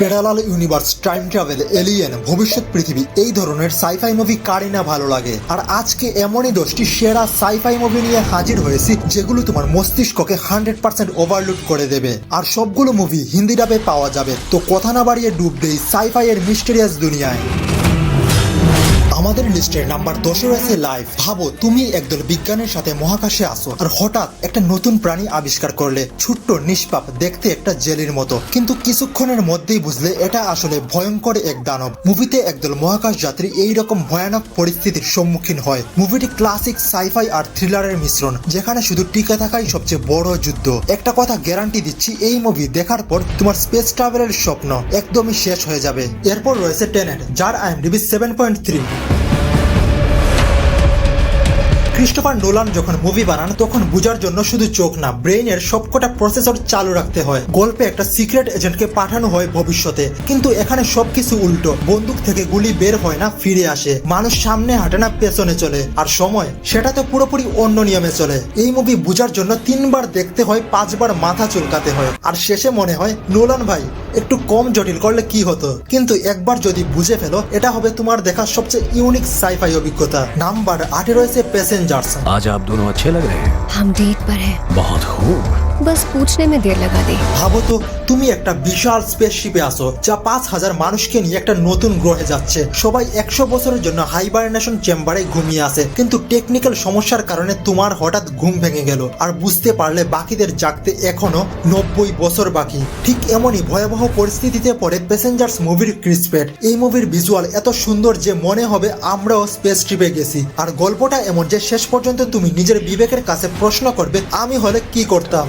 Parallel universe, time travel, alien, ভবিষ্যৎ পৃথিবী, এই ধরনের সাইফাই মুভি কারে না ভালো লাগে। আর আজকে এমনই দশটি সেরা সাইফাই মুভি নিয়ে হাজির হয়েছি, যেগুলো তোমার মস্তিষ্ককে হান্ড্রেড পার্সেন্ট ওভারলুড করে দেবে। আর সবগুলো মুভি হিন্দি ডাবে পাওয়া যাবে। তো কথা না বাড়িয়ে ডুব দেই সাইফাই এর মিস্টেরিয়াস দুনিয়ায়। আমাদের লিস্টের নাম্বার দশে রয়েছে লাইফ। ভাবো, তুমি একদল বিজ্ঞানের সাথে মহাকাশে আসো আর হঠাৎ একটা নতুন প্রাণী আবিষ্কার করলে। ছোট্ট, নিষ্পাপ, দেখতে একটা জেলির মতো। কিন্তু কিছুক্ষণের মধ্যেই বুঝলে এটা আসলে ভয়ঙ্কর এক দানব। মুভিতে একদল মহাকাশ যাত্রী এই রকম ভয়ানক পরিস্থিতির সম্মুখীন হয়। মুভিটি ক্লাসিক সাইফাই আর থ্রিলারের মিশ্রণ, যেখানে শুধু টিকে থাকাই সবচেয়ে বড় যুদ্ধ। একটা কথা গ্যারান্টি দিচ্ছি, এই মুভি দেখার পর তোমার স্পেস ট্রাভেলের স্বপ্ন একদমই শেষ হয়ে যাবে। এরপর রয়েছে টেনেট, যার IMDb seven point three Christopher Nolan যখন মুভি বানান, তখন বোঝার জন্য শুধু চোখ না ব্রেইনের সবকটা প্রসেসর চালু রাখতে হয়। গল্পে একটা সিক্রেট এজেন্টকে পাঠানো হয় ভবিষ্যতে। কিন্তু এখানে সবকিছু উল্টো। বন্দুক থেকে গুলি বের হয় না, ফিরে আসে। মানুষ সামনে হাঁটে না, পেছনে চলে। আর সময়? সেটা তো পুরোপুরি অন্য নিয়মে চলে। এই মুভি বোঝার জন্য তিনবার দেখতে হয়, পাঁচবার মাথা চুলকাতে হয়। আর শেষে মনে হয়, নোলান ভাই একটু কম জটিল করলে কি হতো কিন্তু একবার যদি বুঝে ফেলো এটা হবে তোমার দেখা সবচেয়ে ইউনিক সাইফাই অভিজ্ঞতা নাম্বার আটে রয়েছে প্যাসেঞ্জার্স आज आप दोनों अच्छे लग रहे हैं हम डेट पर हैं बहुत खूब बस पूछने में देर लगा दी ভাবো তো তুমি একটা বিশাল স্পেসশিপে আসো যা পাঁচ হাজার মানুষকে নিয়ে একটা নতুন গ্রহে যাচ্ছে সবাই একশো বছরের জন্য হাইবারনেশন চেম্বারে ঘুমিয়ে আসে কিন্তু টেকনিক্যাল সমস্যার কারণে তোমার হঠাৎ ঘুম ভেঙে গেল আর বুঝতে পারলে বাকিদের জাগতে এখনো নব্বই বছর বাকি ঠিক এমনই ভয়াবহ পরিস্থিতিতে পড়ে প্যাসেঞ্জার্স মুভির ক্রিসপেট এই মুভির ভিজুয়াল এত সুন্দর যে মনে হবে আমরাও স্পেস ট্রিপে গেছি আর গল্পটা এমন যে শেষ পর্যন্ত তুমি নিজের বিবেকের কাছে প্রশ্ন করবে আমি হলে কি করতাম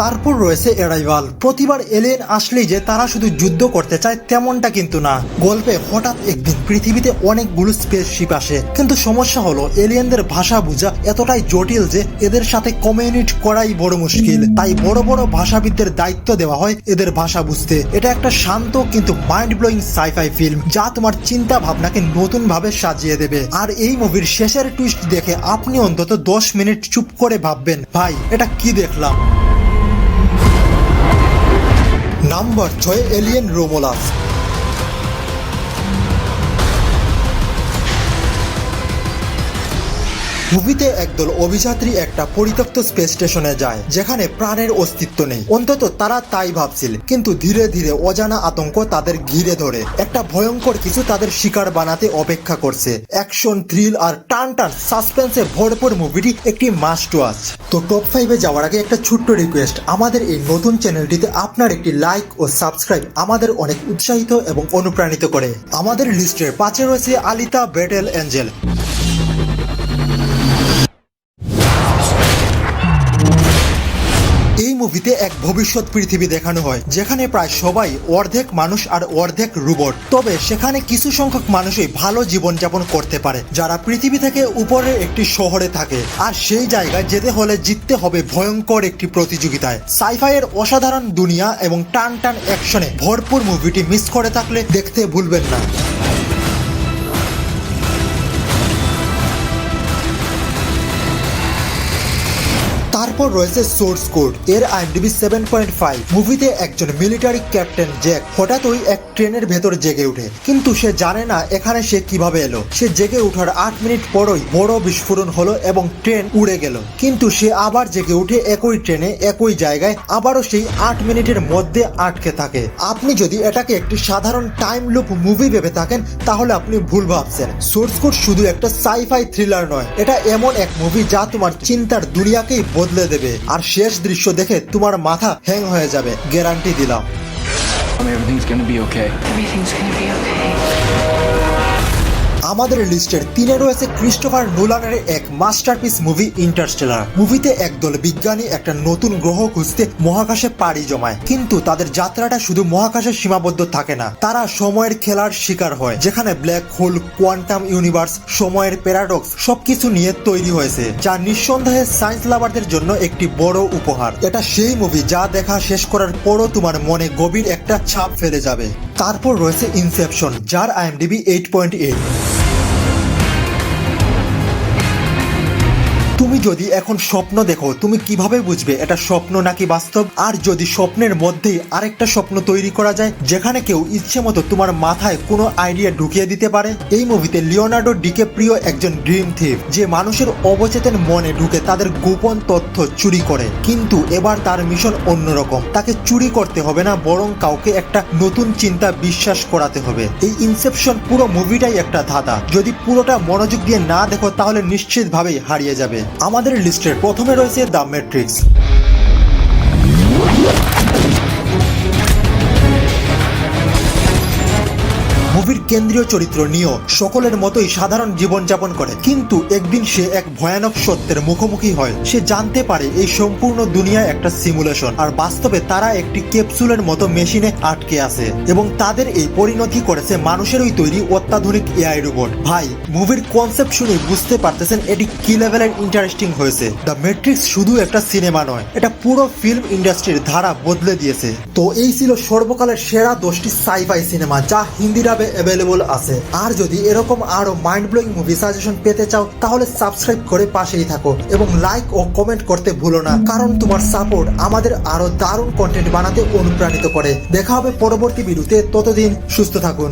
তারপর রয়েছে এরাইভাল প্রতিবার এলিয়েন আসলেই যে তারা শুধু যুদ্ধ করতে চায় তেমনটা কিন্তু না। গল্পে হঠাৎ একদিন পৃথিবীতে অনেকগুলো স্পেসশিপ আসে। কিন্তু সমস্যা হলো এলিয়েনদের ভাষা বোঝা এতটাই জটিল যে এদের সাথে কমিউনিট করাই বড় মুশকিল। তাই বড় বড় ভাষাবিদদের দায়িত্ব দেওয়া হয় এদের ভাষা বুঝতে। এটা একটা শান্ত কিন্তু মাইন্ড ব্লোয়িং সাইফাই ফিল্ম যা তোমার চিন্তা ভাবনাকে নতুন ভাবে সাজিয়ে দেবে। আর এই মুভির শেষের টুইস্ট দেখে আপনি অন্তত দশ মিনিট চুপ করে ভাববেন, ভাই, এটা কি দেখলাম? নাম্বার ছয় এলিয়েন রোমোলাস মুভিতে একদল অভিযাত্রী একটা পরিত্যক্ত স্পেস স্টেশনে যায়, যেখানে প্রাণের অস্তিত্ব নেই। অন্তত তারা তাই ভাবছিল, কিন্তু ধীরে ধীরে অজানা আতঙ্ক তাদের ঘিরে ধরে। একটা ভয়ঙ্কর কিছু তাদের শিকার বানাতে অপেক্ষা করছে। অ্যাকশন থ্রিল আর টান টান সাসপেন্সে ভরপুর মুভিটি একটি মাস্ট ওয়াচ তো টপ ফাইভে যাওয়ার আগে একটা ছোট্ট রিকোয়েস্ট আমাদের এই নতুন চ্যানেলটিতে আপনার একটি লাইক ও সাবস্ক্রাইব আমাদের অনেক উৎসাহিত এবং অনুপ্রাণিত করে। আমাদের লিস্টের পাঁচে রয়েছে আলিতা ব্যাটেল অ্যাঞ্জেল মুভিতে এক ভবিষ্যৎ পৃথিবী দেখানো হয়, যেখানে প্রায় সবাই অর্ধেক মানুষ আর অর্ধেক রোবট। তবে সেখানে কিছু সংখ্যক মানুষই ভালো জীবনযাপন করতে পারে, যারা পৃথিবী থেকে উপরে একটি শহরে থাকে। আর সেই জায়গায় যেতে হলে জিততে হবে ভয়ঙ্কর একটি প্রতিযোগিতায়। সাইফাইয়ের অসাধারণ দুনিয়া এবং টান টান অ্যাকশনে ভরপুর মুভিটি মিস করে থাকলে দেখতে ভুলবেন না। তারপর রয়েছে সোর্স কোড, এর আইএমডিবি সেভেন পয়েন্ট ফাইভ মুভিতে একজন মিলিটারি ক্যাপ্টেন জ্যাক হঠাৎই এক ট্রেনের ভেতর জেগে ওঠে, কিন্তু সে জানে না এখানে সে কীভাবে এলো। সে জেগে ওঠার আট মিনিট পরই বড় বিস্ফোরণ হলো এবং ট্রেন উড়ে গেল। কিন্তু সে আবার জেগে উঠে একই ট্রেনে, একই জায়গায়, আবারও সেই আট মিনিটের মধ্যে আটকে থাকে। আপনি যদি এটাকে একটি সাধারণ টাইম লুপ মুভি ভেবে থাকেন, তাহলে আপনি ভুল ভাবছেন। সোর্স কোড শুধু একটা সাইফাই থ্রিলার নয়, এটা এমন এক মুভি যা তোমার চিন্তার দুনিয়াকেই বদলে দেবে আর শেষ দৃশ্য দেখে তোমার মাথা হ্যাং হয়ে যাবে গ্যারান্টি দিলাম Everything's gonna be okay. Everything's gonna be okay. আমাদের লিস্টের তিনে রয়েছে ক্রিস্টোফার নোলানের এক মাস্টারপিস মুভি ইন্টারস্টেলার মুভিতে একদল বিজ্ঞানী একটা নতুন গ্রহ খুঁজতে মহাকাশে পাড়ি জমায়। কিন্তু তাদের যাত্রাটা শুধু মহাকাশে সীমাবদ্ধ থাকে না, তারা সময়ের খেলার শিকার হয়, যেখানে ব্ল্যাক হোল কোয়ান্টাম ইউনিভার্স সময়ের প্যারাডক্স সবকিছু নিয়ে তৈরি হয়েছে, যা নিঃসন্দেহে সায়েন্স লাভারদের জন্য একটি বড় উপহার। এটা সেই মুভি যা দেখা শেষ করার পরও তোমার মনে গভীর একটা ছাপ ফেলে যাবে। তারপর রয়েছে ইনসেপশন যার আইএমডিবি এইট পয়েন্ট এইট তুমি যদি এখন স্বপ্ন দেখো, তুমি কীভাবে বুঝবে এটা স্বপ্ন নাকি বাস্তব? আর যদি স্বপ্নের মধ্যেই আরেকটা স্বপ্ন তৈরি করা যায়, যেখানে কেউ ইচ্ছে মতো তোমার মাথায় কোনো আইডিয়া ঢুকিয়ে দিতে পারে, এই মুভিতে লিওনার্ডো ডিকে প্রিয় একজন ড্রিম থিপ যে মানুষের অবচেতন মনে ঢুকে তাদের গোপন তথ্য চুরি করে। কিন্তু এবার তার মিশন অন্যরকম। তাকে চুরি করতে হবে না, বরং কাউকে একটা নতুন চিন্তা বিশ্বাস করাতে হবে। এই ইনসেপশন পুরো মুভিটাই একটা ধাঁধা। যদি পুরোটা মনোযোগ দিয়ে না দেখো, তাহলে নিশ্চিতভাবেই হারিয়ে যাবে। আমাদের লিস্টের প্রথমে রয়েছে দ্য ম্যাট্রিক্স। কেন্দ্রীয় চরিত্র নিও সকলের মতোই সাধারণ জীবনযাপন করে। কিন্তু একদিন সে এক ভয়ানক সত্যের মুখোমুখি হয়। সে জানতে পারে এই সম্পূর্ণ দুনিয়া একটা সিমুলেশন আর বাস্তবে তারা একটি ক্যাপসুলের মতো মেশিনে আটকে আছে এবং তাদের এই পরিণতি করেছে মানুষেরই তৈরি অত্যাধুনিক এআই রোবট ভাই মুভির কনসেপ্ট শুনে বুঝতে পারতেছেন এটি কি লেভেলের ইন্টারেস্টিং হয়েছে। দ্য ম্যাট্রিক্স শুধু একটা সিনেমা নয়, এটা পুরো ফিল্ম ইন্ডাস্ট্রির ধারা বদলে দিয়েছে। তো এই ছিল সর্বকালের সেরা দশটি সাইফাই সিনেমা যা হিন্দি ডাবে অ্যাভেলেবল আছে। আর যদি এরকম আরও মাইন্ড ব্লোয়িং মুভি সাজেশন পেতে চাও, তাহলে সাবস্ক্রাইব করে পাশেই থাকো এবং লাইক ও কমেন্ট করতে ভুলো না। কারণ তোমার সাপোর্ট আমাদের আরও দারুণ কন্টেন্ট বানাতে অনুপ্রাণিত করে। দেখা হবে পরবর্তী ভিডিওতে ততদিন সুস্থ থাকুন।